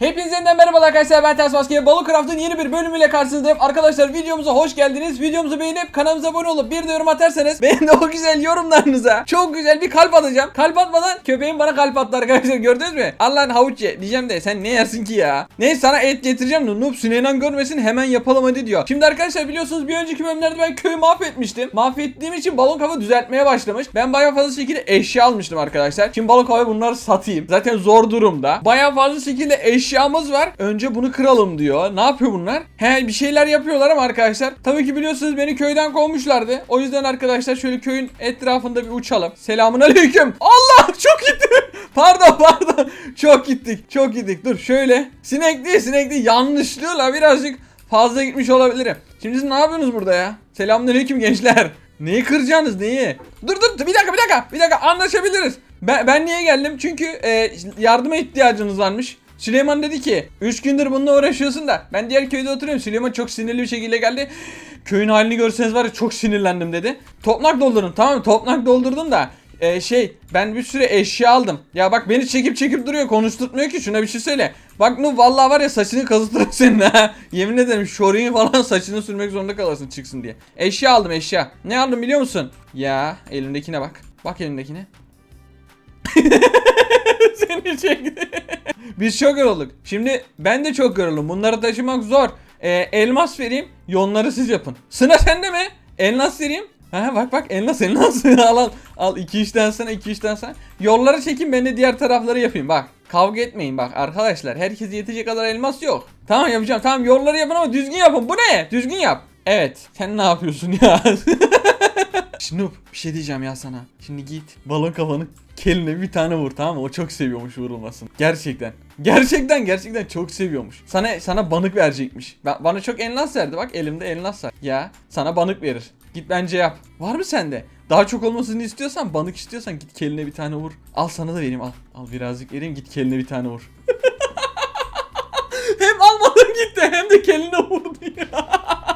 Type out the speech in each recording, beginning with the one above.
Hepinize merhaba arkadaşlar ben Ters Maske. Balık Craft'ın yeni bir bölümüyle karşınızdayım. Arkadaşlar videomuza hoş geldiniz. Videomuzu beğenip kanalımıza abone olup bir de yorum atarsanız Benim de o güzel yorumlarınıza Çok güzel bir kalp atacağım. Kalp atmadan köpeğim bana kalp attı arkadaşlar gördünüz mü? Allah'ın havuç ye diyeceğim de sen ne yersin ki ya? Neyse sana et getireceğim de Noob Süleyman görmesin hemen yapalım hadi diyor. Şimdi arkadaşlar biliyorsunuz bir önceki bölümlerde ben köyü mahvetmiştim. Mahvettiğim için balon kafa düzeltmeye başlamış. Ben bayağı fazla şekilde eşya almıştım arkadaşlar. Şimdi balon kafa bunları satayım. Zaten zor durumda. Bayağı fazla şekilde eşyamız var. Önce bunu kıralım diyor. Ne yapıyor bunlar? He bir şeyler yapıyorlar ama arkadaşlar. Tabii ki biliyorsunuz beni köyden kovmuşlardı. O yüzden arkadaşlar şöyle köyün etrafında bir uçalım. Selamun aleyküm. Allah çok gitti Pardon pardon. Çok gittik çok gittik. Dur şöyle. Sinek değil sinek değil. Yanlışlıkla birazcık fazla gitmiş olabilirim. Şimdi siz ne yapıyorsunuz burada ya? Selamünaleyküm gençler. Neyi kıracaksınız neyi? Dur dur. Bir dakika bir dakika. Bir dakika anlaşabiliriz. Ben, ben niye geldim? Çünkü e, yardıma ihtiyacınız varmış. Süleyman dedi ki 3 gündür bununla uğraşıyorsun da ben diğer köyde oturuyorum. Süleyman çok sinirli bir şekilde geldi. Köyün halini görseniz var ya çok sinirlendim dedi. Topnak doldurun tamam mı? Topnak doldurdum da e, şey ben bir sürü eşya aldım. Ya bak beni çekip çekip duruyor konuşturtmuyor ki şuna bir şey söyle. Bak nu vallahi var ya saçını kazıtırım senin ha. Yemin ederim şorini falan saçını sürmek zorunda kalırsın çıksın diye. Eşya aldım eşya. Ne aldım biliyor musun? Ya elimdekine bak. Bak elimdekine. Seni çekti. Biz çok yorulduk. Şimdi ben de çok yoruldum. Bunları taşımak zor. Ee, elmas vereyim. Yonları siz yapın. Sıra sende mi? Elmas vereyim. Ha bak bak elmas elmas al al. Al iki işten sana iki işten sana. Yolları çekin ben de diğer tarafları yapayım bak. Kavga etmeyin bak arkadaşlar. Herkese yetecek kadar elmas yok. Tamam yapacağım. Tamam yolları yapın ama düzgün yapın. Bu ne? Düzgün yap. Evet. Sen ne yapıyorsun ya? Snoop bir şey diyeceğim ya sana. Şimdi git balon kafanı keline bir tane vur tamam mı? O çok seviyormuş vurulmasını. Gerçekten. Gerçekten gerçekten çok seviyormuş. Sana sana banık verecekmiş. Ba- bana çok elmas verdi bak elimde elmas var. Ya sana banık verir. Git bence yap. Var mı sende? Daha çok olmasını istiyorsan banık istiyorsan git keline bir tane vur. Al sana da vereyim al. Al birazcık vereyim git keline bir tane vur. hem almadan gitti hem de keline vurdu ya.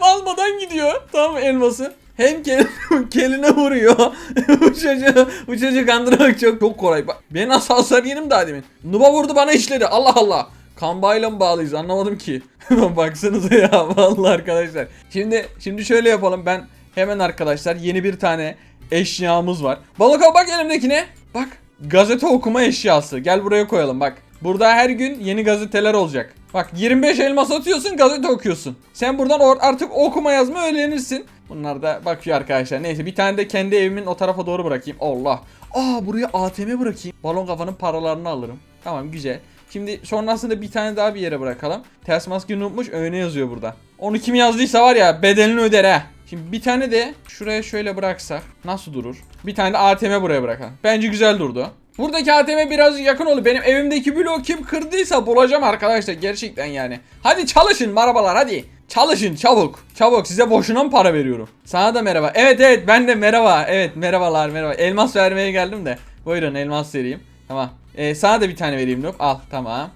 hem almadan gidiyor tamam elması. Hem keline, keline vuruyor. bu çocuğu, bu çocuğu kandırmak çok çok kolay. Bak, ben nasıl hasar yedim daha demin. Nuba vurdu bana işledi. Allah Allah. Kambayla mı bağlıyız anlamadım ki. Baksanıza ya vallahi arkadaşlar. Şimdi şimdi şöyle yapalım. Ben hemen arkadaşlar yeni bir tane eşyamız var. Balık bak elimdekine. Bak gazete okuma eşyası. Gel buraya koyalım bak. Burada her gün yeni gazeteler olacak. Bak 25 elmas atıyorsun gazete okuyorsun. Sen buradan artık okuma yazma öğrenirsin. Bunlar da bakıyor arkadaşlar. Neyse bir tane de kendi evimin o tarafa doğru bırakayım. Allah. Aa buraya ATM bırakayım. Balon kafanın paralarını alırım. Tamam güzel. Şimdi sonrasında bir tane daha bir yere bırakalım. Ters maske unutmuş öne yazıyor burada. Onu kim yazdıysa var ya bedelini öder ha. Şimdi bir tane de şuraya şöyle bıraksak nasıl durur? Bir tane de ATM buraya bırakalım. Bence güzel durdu. Buradaki ATM biraz yakın oldu. Benim evimdeki bloğu kim kırdıysa bulacağım arkadaşlar gerçekten yani. Hadi çalışın marabalar hadi. Çalışın çabuk. Çabuk size boşuna mı para veriyorum? Sana da merhaba. Evet evet ben de merhaba. Evet merhabalar merhaba. Elmas vermeye geldim de. Buyurun elmas vereyim. Tamam. Ee, sana da bir tane vereyim Noob. Al tamam.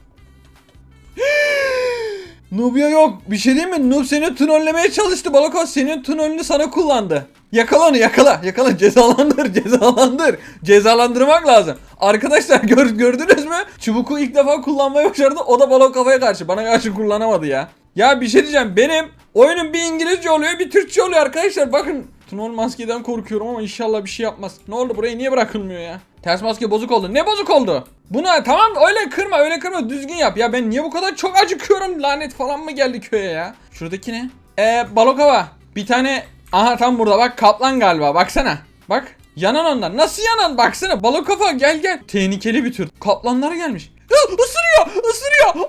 Nubya yok. Bir şey değil mi? Noob seni trollemeye çalıştı. Balakos senin trollünü sana kullandı. Yakala onu yakala. Yakala cezalandır cezalandır. Cezalandırmak lazım. Arkadaşlar gör, gördünüz mü? Çubuku ilk defa kullanmayı başardı. O da balon kafaya karşı. Bana karşı kullanamadı ya. Ya bir şey diyeceğim. Benim oyunum bir İngilizce oluyor bir Türkçe oluyor arkadaşlar. Bakın Tunol maskeden korkuyorum ama inşallah bir şey yapmaz. Ne oldu buraya niye bırakılmıyor ya? Ters maske bozuk oldu. Ne bozuk oldu? Buna tamam öyle kırma öyle kırma düzgün yap. Ya ben niye bu kadar çok acıkıyorum? Lanet falan mı geldi köye ya? Şuradaki ne? Eee balokava. Bir tane aha tam burada bak kaplan galiba baksana. Bak yanan ondan. Nasıl yanan baksana balık kafa gel gel. Tehlikeli bir tür. Kaplanlar gelmiş. Ya, ısırıyor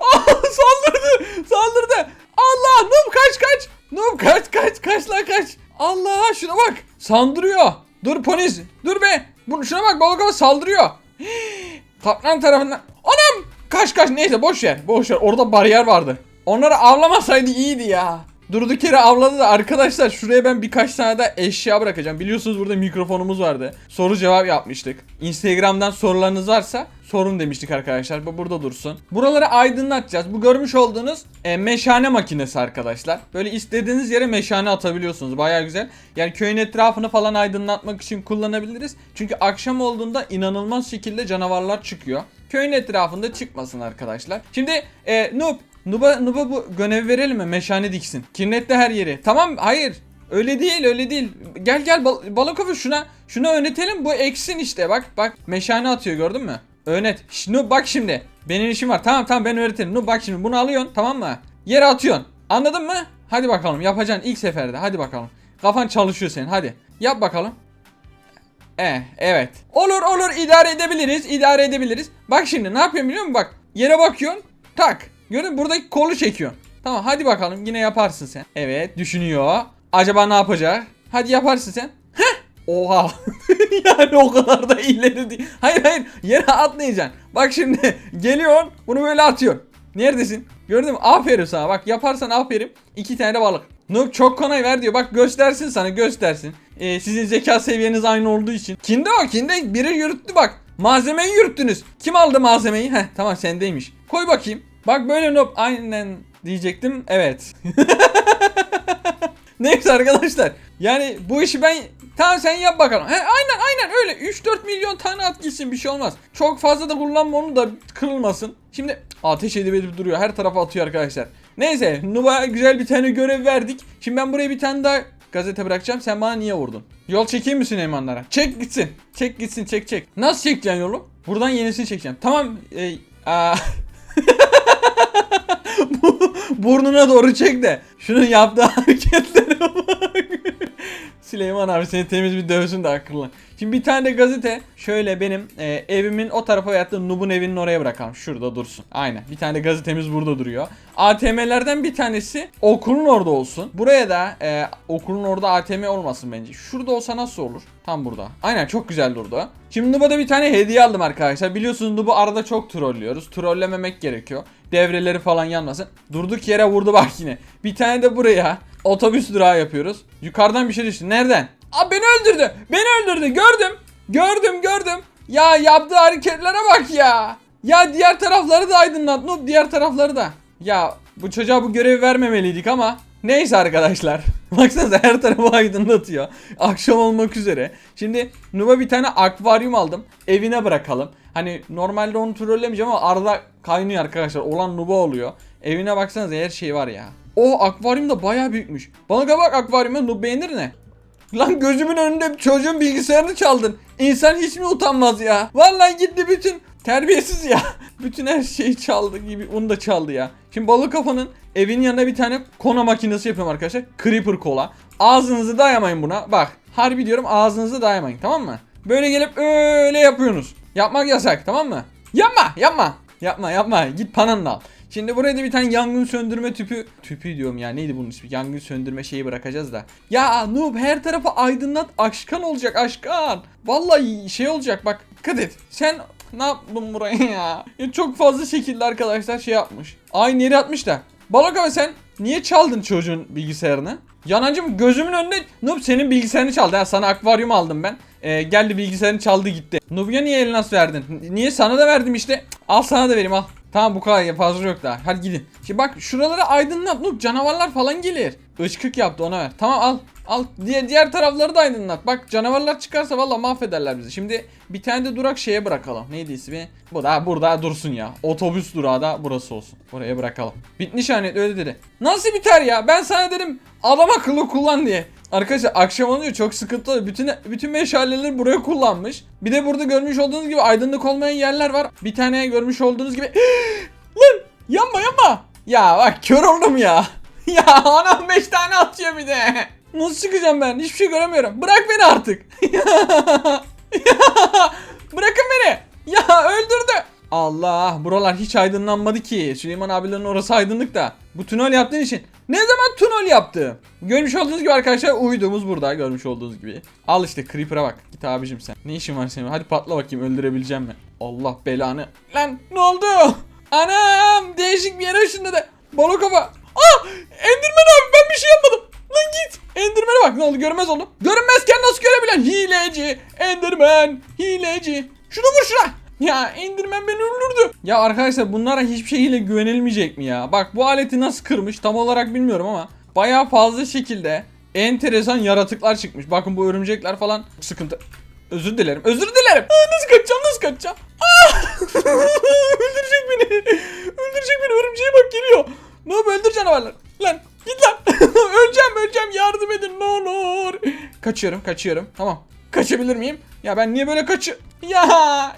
saldırdı saldırdı. Allah Noob kaç kaç. Noob kaç kaç kaç lan kaç. Allah şuna bak. Sandırıyor. Dur polis. Dur be. Bunu şuna bak balık kafa saldırıyor. Kaplan tarafından. Anam! Kaç kaç neyse boş ver. Boş ver. Orada bariyer vardı. Onları avlamasaydı iyiydi ya. Durduk yere avladı da arkadaşlar şuraya ben birkaç tane de eşya bırakacağım. Biliyorsunuz burada mikrofonumuz vardı. Soru cevap yapmıştık. Instagram'dan sorularınız varsa sorun demiştik arkadaşlar. Bu burada dursun. Buraları aydınlatacağız. Bu görmüş olduğunuz e, meşane makinesi arkadaşlar. Böyle istediğiniz yere meşane atabiliyorsunuz. Baya güzel. Yani köyün etrafını falan aydınlatmak için kullanabiliriz. Çünkü akşam olduğunda inanılmaz şekilde canavarlar çıkıyor. Köyün etrafında çıkmasın arkadaşlar. Şimdi e, Noob Nuba, Nuba bu görev verelim mi? Meşane diksin. Kirnetle her yeri. Tamam hayır. Öyle değil öyle değil. Gel gel bal Balakofu şuna şuna öğretelim. Bu eksin işte bak bak. Meşane atıyor gördün mü? Öğret. Şş, Nub bak şimdi. Benim işim var. Tamam tamam ben öğretirim. Nub bak şimdi bunu alıyorsun tamam mı? Yere atıyorsun. Anladın mı? Hadi bakalım yapacaksın ilk seferde. Hadi bakalım. Kafan çalışıyor senin hadi. Yap bakalım. Eh evet. Olur olur idare edebiliriz. idare edebiliriz. Bak şimdi ne yapıyorum biliyor musun? Bak yere bakıyorsun. Tak. Gördün mü? Buradaki kolu çekiyorsun. Tamam hadi bakalım yine yaparsın sen. Evet düşünüyor. Acaba ne yapacak? Hadi yaparsın sen. Heh. Oha. yani o kadar da ileri değil. Hayır hayır yere atlayacaksın. Bak şimdi geliyorsun bunu böyle atıyorsun. Neredesin? Gördün mü? Aferin sana. Bak yaparsan aferin. İki tane balık. Noob çok konay ver diyor. Bak göstersin sana göstersin. Ee, sizin zeka seviyeniz aynı olduğu için. Kinde o kinde biri yürüttü bak. Malzemeyi yürüttünüz. Kim aldı malzemeyi? Heh tamam sendeymiş. Koy bakayım. Bak böyle Noob aynen diyecektim. Evet. Neyse arkadaşlar. Yani bu işi ben Tamam sen yap bakalım. He, aynen aynen öyle. 3-4 milyon tane at gitsin bir şey olmaz. Çok fazla da kullanma onu da kırılmasın. Şimdi ateş edip edip duruyor. Her tarafa atıyor arkadaşlar. Neyse Nuba güzel bir tane görev verdik. Şimdi ben buraya bir tane daha gazete bırakacağım. Sen bana niye vurdun? Yol çekeyim mi Süleymanlara? Çek gitsin. Çek gitsin çek çek. Nasıl çekeceksin yolu? Buradan yenisini çekeceğim. Tamam. E. Bu- Burnuna doğru çek de. Şunun yaptığı hareketlere bak. Süleyman abi seni temiz bir dövsün de akıllı. Şimdi bir tane de gazete şöyle benim e, evimin o tarafa yattığım Nub'un evinin oraya bırakalım. Şurada dursun. Aynen. Bir tane de gazetemiz burada duruyor. ATM'lerden bir tanesi okulun orada olsun. Buraya da e, okulun orada ATM olmasın bence. Şurada olsa nasıl olur? Tam burada. Aynen çok güzel durdu. Şimdi Nub'a da bir tane hediye aldım arkadaşlar. Biliyorsunuz Nub'u arada çok trollüyoruz. Trollememek gerekiyor. Devreleri falan yanmasın. Durduk yere vurdu bak yine. Bir tane de buraya otobüs durağı yapıyoruz. Yukarıdan bir şey düştü. Nereden? Aa beni öldürdü. Beni öldürdü. Gördüm. Gördüm gördüm. Ya yaptığı hareketlere bak ya. Ya diğer tarafları da aydınlat. Noob diğer tarafları da. Ya bu çocuğa bu görevi vermemeliydik ama Neyse arkadaşlar. Baksanıza her tarafı aydınlatıyor. Akşam olmak üzere. Şimdi Nub'a bir tane akvaryum aldım. Evine bırakalım. Hani normalde onu trollemeyeceğim ama arada kaynıyor arkadaşlar. Olan Nub'a oluyor. Evine baksanıza her şey var ya. O akvaryum da bayağı büyükmüş. Bana bak akvaryumu Nub beğenir ne? Lan gözümün önünde çocuğun bilgisayarını çaldın. İnsan hiç mi utanmaz ya? Vallahi gitti bütün terbiyesiz ya. bütün her şeyi çaldı gibi onu da çaldı ya. Şimdi balık kafanın evinin yanına bir tane kola makinesi yapıyorum arkadaşlar. Creeper kola. Ağzınızı dayamayın buna. Bak harbi diyorum ağzınızı dayamayın tamam mı? Böyle gelip öyle yapıyorsunuz. Yapmak yasak tamam mı? Yapma yapma. Yapma yapma git pananı al. Şimdi buraya da bir tane yangın söndürme tüpü tüpü diyorum ya neydi bunun ismi yangın söndürme şeyi bırakacağız da. Ya noob her tarafı aydınlat aşkan olacak aşkan. Vallahi şey olacak bak et. Sen ne yaptın buraya ya? ya çok fazla şekilde arkadaşlar şey yapmış. Aynı yere atmış da. Balak abi sen niye çaldın çocuğun bilgisayarını? Yanancım gözümün önünde Noob senin bilgisayarını çaldı. Ha, sana akvaryum aldım ben. Ee, geldi bilgisayarını çaldı gitti. Noob'ya niye nasıl verdin? Niye sana da verdim işte. Al sana da vereyim al. Tamam bu kadar ya fazla yok daha. Hadi gidin. Şimdi bak şuraları aydınlat Noob canavarlar falan gelir. Işkık yaptı ona ver. Tamam al. Al diğer, diğer tarafları da aydınlat. Bak canavarlar çıkarsa valla mahvederler bizi. Şimdi bir tane de durak şeye bırakalım. Neydi ismi? Bu da burada dursun ya. Otobüs durağı da burası olsun. Buraya bırakalım. Bitmiş hani öyle dedi. Nasıl biter ya? Ben sana dedim adam akıllı kullan diye. Arkadaşlar akşam oluyor çok sıkıntı oluyor. Bütün bütün meşaleleri buraya kullanmış. Bir de burada görmüş olduğunuz gibi aydınlık olmayan yerler var. Bir tane görmüş olduğunuz gibi Lan yanma yanma. Ya bak kör oldum ya. Ya anam 5 tane atıyor bir de. Nasıl çıkacağım ben? Hiçbir şey göremiyorum. Bırak beni artık. Bırakın beni. Ya öldürdü. Allah buralar hiç aydınlanmadı ki. Süleyman abilerin orası aydınlık da. Bu tünel yaptığın için. Ne zaman tünel yaptı? Görmüş olduğunuz gibi arkadaşlar uyduğumuz burada görmüş olduğunuz gibi. Al işte Creeper'a bak. Git abicim sen. Ne işin var senin? Hadi patla bakayım öldürebileceğim mi? Allah belanı. Lan ne oldu? Anam değişik bir yere ışınladı. Balık kafa. Ah Enderman abi ben bir şey yapmadım. Lan git. Enderman'e bak ne oldu görmez oldu. Görünmezken nasıl görebilen? Hileci. Enderman. Hileci. Şunu vur şuna. Ya Enderman beni öldürdü. Ya arkadaşlar bunlara hiçbir şeyle güvenilmeyecek mi ya? Bak bu aleti nasıl kırmış tam olarak bilmiyorum ama bayağı fazla şekilde enteresan yaratıklar çıkmış. Bakın bu örümcekler falan sıkıntı. Özür dilerim. Özür dilerim. Aa, nasıl kaçacağım? Nasıl kaçacağım? Öldürecek beni. Öldürecek beni. Örümceğe bak geliyor. Ne yapıyor? Öldür canavarlar. Lan git lan. öleceğim öleceğim. Yardım edin ne olur. Kaçıyorum kaçıyorum. Tamam. Kaçabilir miyim? Ya ben niye böyle kaçı... Ya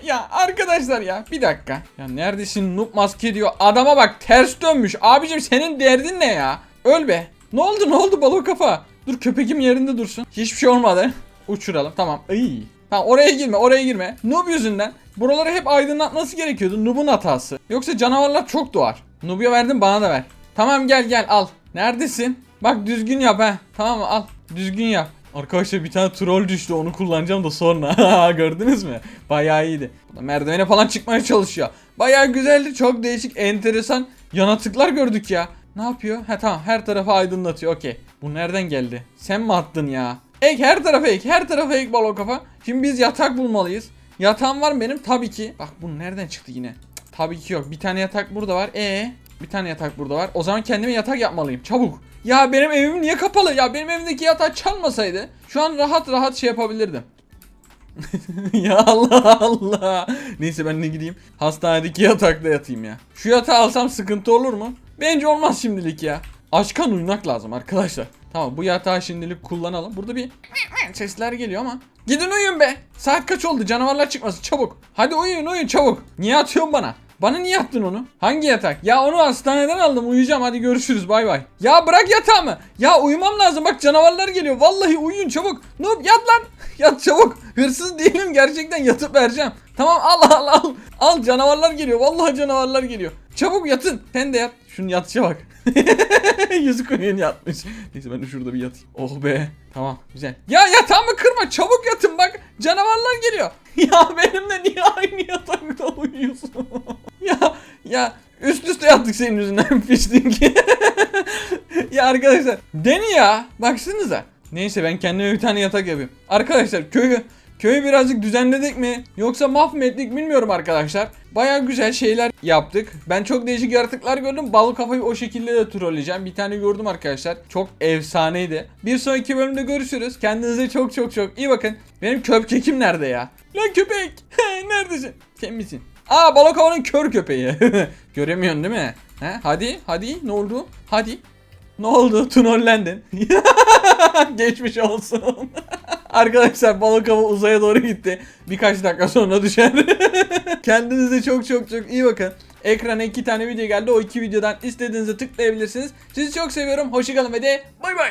ya arkadaşlar ya bir dakika. Ya neredesin noob maske diyor. Adama bak ters dönmüş. Abicim senin derdin ne ya? Öl be. Ne oldu ne oldu balık kafa? Dur köpeğim yerinde dursun. Hiçbir şey olmadı. Uçuralım tamam. İyi. Tamam oraya girme oraya girme. Noob yüzünden. Buraları hep aydınlatması gerekiyordu. Noob'un hatası. Yoksa canavarlar çok doğar. Noob'ya verdim bana da ver. Tamam gel gel al. Neredesin? Bak düzgün yap ha. Tamam mı al. Düzgün yap. Arkadaşlar bir tane troll düştü onu kullanacağım da sonra. Gördünüz mü? Bayağı iyiydi. Bu da merdivene falan çıkmaya çalışıyor. Bayağı güzeldi. Çok değişik enteresan yanatıklar gördük ya. Ne yapıyor? Ha tamam her tarafı aydınlatıyor. Okey. Bu nereden geldi? Sen mi attın ya? Ek her tarafa ek. Her tarafa ek balon kafa. Şimdi biz yatak bulmalıyız. Yatağım var benim? Tabii ki. Bak bu nereden çıktı yine? Tabii ki yok. Bir tane yatak burada var. E bir tane yatak burada var. O zaman kendime yatak yapmalıyım. Çabuk. Ya benim evim niye kapalı? Ya benim evimdeki yatak çalmasaydı şu an rahat rahat şey yapabilirdim. ya Allah Allah. Neyse ben ne gideyim. Hastanedeki yatakta yatayım ya. Şu yatağı alsam sıkıntı olur mu? Bence olmaz şimdilik ya. Açkan uyumak lazım arkadaşlar. Tamam bu yatağı şimdilik kullanalım. Burada bir sesler geliyor ama. Gidin uyuyun be. Saat kaç oldu? Canavarlar çıkmasın çabuk. Hadi uyuyun uyuyun çabuk. Niye atıyorsun bana? Bana niye attın onu? Hangi yatak? Ya onu hastaneden aldım uyuyacağım hadi görüşürüz bay bay. Ya bırak yatağımı. Ya uyumam lazım bak canavarlar geliyor. Vallahi uyuyun çabuk. Noob yat lan. Yat çabuk. Hırsız değilim gerçekten yatıp vereceğim. Tamam al al al. Al canavarlar geliyor. Vallahi canavarlar geliyor. Çabuk yatın. Sen de yat. Şunun yatışa bak. Yüzü koyun yatmış. Neyse ben de şurada bir yatayım. Oh be. Tamam güzel. Ya yatağımı kırma çabuk yatın bak. Canavarlar geliyor. Ya benimle niye aynı yatakta uyuyorsun? Ya ya üst üste yattık senin yüzünden pislik. ya arkadaşlar deni ya. Baksanıza. Neyse ben kendime bir tane yatak yapayım. Arkadaşlar köyü Köyü birazcık düzenledik mi yoksa mahvettik bilmiyorum arkadaşlar. Baya güzel şeyler yaptık. Ben çok değişik yaratıklar gördüm. Balık kafayı o şekilde de trolleyeceğim. Bir tane gördüm arkadaşlar. Çok efsaneydi. Bir sonraki bölümde görüşürüz. Kendinize çok çok çok iyi bakın. Benim köpkekim nerede ya? Lan köpek. Neredesin? Sen misin? Aa balık havanın kör köpeği. Göremiyorsun değil mi? He? Hadi hadi ne oldu? Hadi. Ne oldu? Tunollendin. Geçmiş olsun. Arkadaşlar balık hava uzaya doğru gitti. Birkaç dakika sonra düşer. Kendinize çok çok çok iyi bakın. Ekrana iki tane video geldi. O iki videodan istediğinize tıklayabilirsiniz. Sizi çok seviyorum. Hoşçakalın ve de bay bay.